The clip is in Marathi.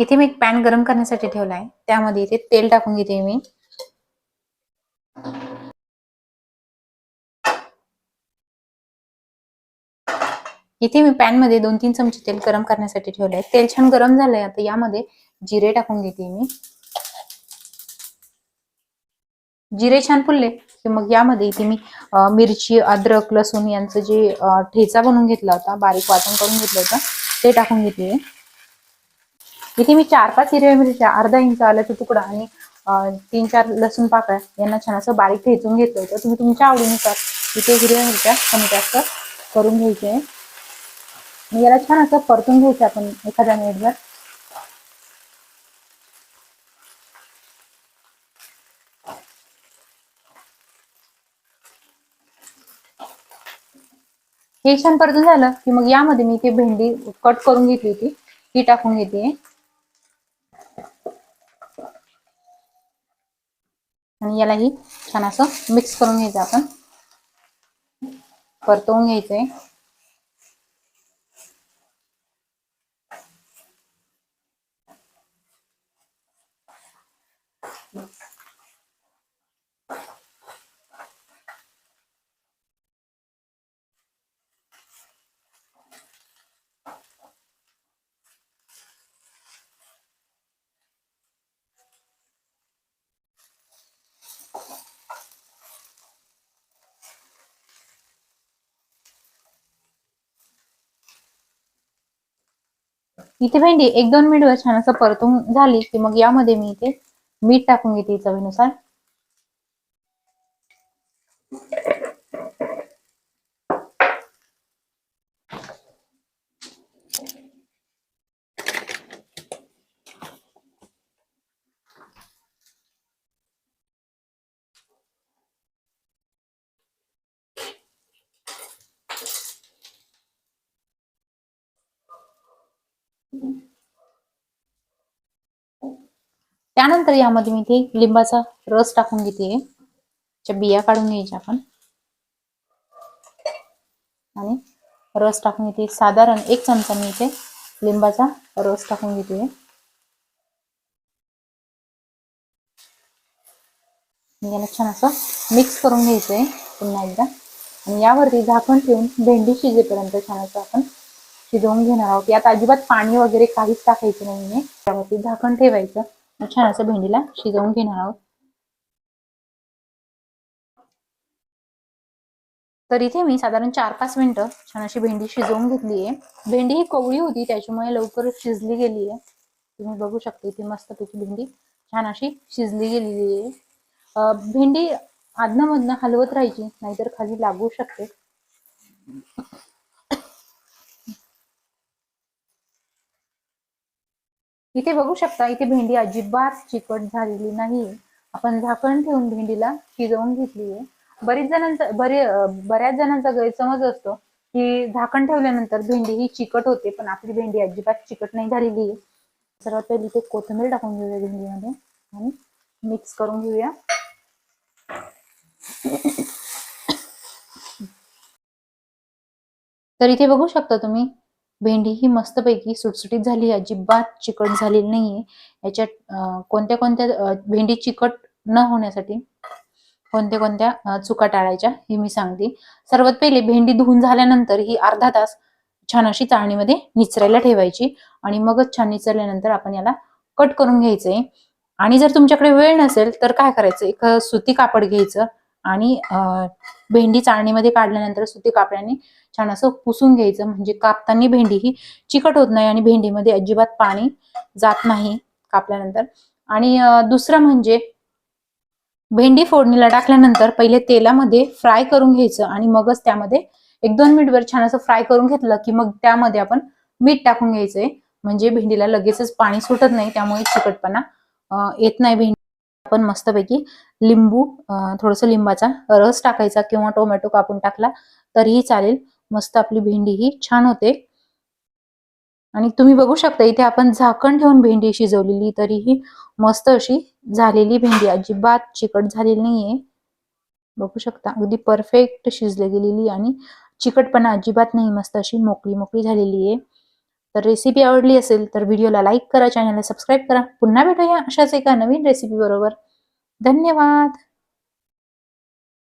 इथे मी एक पॅन गरम करण्यासाठी ठेवला आहे. त्यामध्ये इथे तेल टाकून घेते मी. इथे मी पॅनमध्ये दोन तीन चमचे तेल गरम करण्यासाठी ठेवले आहे. तेल छान गरम झालंय आता यामध्ये जिरे टाकून घेते मी. जिरे छान फुलले की मग यामध्ये इथे मी मिरची अद्रक लसूण यांचं जे ठेचा बनवून घेतला होता बारीक वाटण करून घेतलं होतं ते टाकून घेते इथे मी चार पाच हिरव्या मिरच्या अर्धा इंच आल्याचा तुकडा आणि तीन चार लसूण पाकळ्या यांना छान असं बारीक ठेचून घेतलं होतं तुम्ही तुमच्या आवडीनुसार इथे हिरव्या मिरच्या कमी जास्त करून घ्यायचे. याला छान असं परतून घ्यायचं आपण एखाद्या मिनिटभर हे छान परतून झालं की मग यामध्ये मी ती भेंडी कट करून घेतली होती. ती टाकून घेते. आणि यालाही छान असं मिक्स करून घ्यायचं आपण. परतवून घ्यायचंय. इथे भेंडी एक दोन मिनिटवर छान असं परतून झाली की मग यामध्ये मी इथे मीठ टाकून घेते चवीनुसार. त्यानंतर यामध्ये मी ते लिंबाचा रस टाकून घेते. च्या बिया काढून घ्यायच्या आपण. आणि रस टाकून घेते. साधारण एक चमचा मी इथे लिंबाचा रस टाकून घेते. याला छान असं मिक्स करून घ्यायचंय. पुन्हा एकदा. आणि यावरती झाकण ठेवून भेंडी शिजेपर्यंत छान असं आपण शिजवून घेणार आहोत. यात अजिबात पाणी वगैरे काहीच टाकायचं नाहीये. त्यावरती झाकण ठेवायचं. छान असं भेंडीला शिजवून घेणार आहोत. तर इथे मी साधारण चार पाच मिनिटं छान अशी भेंडी शिजवून घेतली आहे भेंडी ही कवळी होती त्याच्यामुळे लवकर शिजली गेली आहे तुम्ही बघू शकता इथे मस्तपैकी भेंडी छान अशी शिजली गेलेली आहे भेंडी आधनामधनं हलवत राहायची नाहीतर खाली लागू शकते. इथे बघू शकता इथे भेंडी अजिबात चिकट झालेली नाही. आपण झाकण ठेवून भेंडीला शिजवून घेतली आहे बरीच जणांचा बरे बऱ्याच जणांचा गैरसमज असतो की झाकण ठेवल्यानंतर भेंडी ही चिकट होते पण आपली भेंडी अजिबात चिकट नाही झालेली. आहे सर्वात पहिले इथे कोथिंबीर टाकून घेऊया भेंडीमध्ये आणि मिक्स करून घेऊया. तर इथे बघू शकता तुम्ही भेंडी ही मस्तपैकी सुटसुटीत झाली आहे अजिबात चिकट झालेली नाहीये. याच्यात कोणत्या कोणत्या भेंडी चिकट न होण्यासाठी कोणत्या कोणत्या चुका टाळायच्या हे मी सांगते. सर्वात पहिले भेंडी धुवून झाल्यानंतर ही अर्धा तास छान अशी चाळणीमध्ये निचरायला ठेवायची आणि मगच छान निचरल्यानंतर आपण याला कट करून घ्यायचंय. आणि जर तुमच्याकडे वेळ नसेल तर काय करायचं? एक सुती कापड घ्यायचं आणि भेंडी चाळणीमध्ये काढल्यानंतर सुती कापड्याने छान असं पुसून घ्यायचं. म्हणजे कापताना भेंडी ही चिकट होत नाही आणि भेंडीमध्ये अजिबात पाणी जात नाही कापल्यानंतर. आणि दुसरं म्हणजे भेंडी फोडणीला टाकल्यानंतर पहिले तेलामध्ये फ्राय करून घ्यायचं आणि मगच त्यामध्ये एक दोन मिनिटवर छान असं फ्राय करून घेतलं की मग त्यामध्ये आपण मीठ टाकून घ्यायचंय. म्हणजे भेंडीला लगेचच पाणी सुटत नाही त्यामुळे चिकटपणा येत नाही भेंडी. आपण मस्तपैकी लिंबू थोडस लिंबाचा रस टाकायचा किंवा टोमॅटो कापून टाकला तरीही चालेल. मस्त आपली भेंडी ही छान होते. आणि तुम्ही बघू शकता इथे आपण झाकण ठेवून भेंडी शिजवलेली तरीही मस्त अशी झालेली भेंडी. अजिबात चिकट झालेली नाहीये. बघू शकता अगदी परफेक्ट शिजली गेलेली आणि चिकटपणा अजिबात नाही. मस्त अशी मोकळी मोकळी झालेली आहे. तर रेसिपी आवडली असेल तर व्हिडिओला लाईक करा चॅनलला सबस्क्राईब करा. पुन्हा भेटूया अशाच एका नवीन रेसिपी बरोबर. धन्यवाद.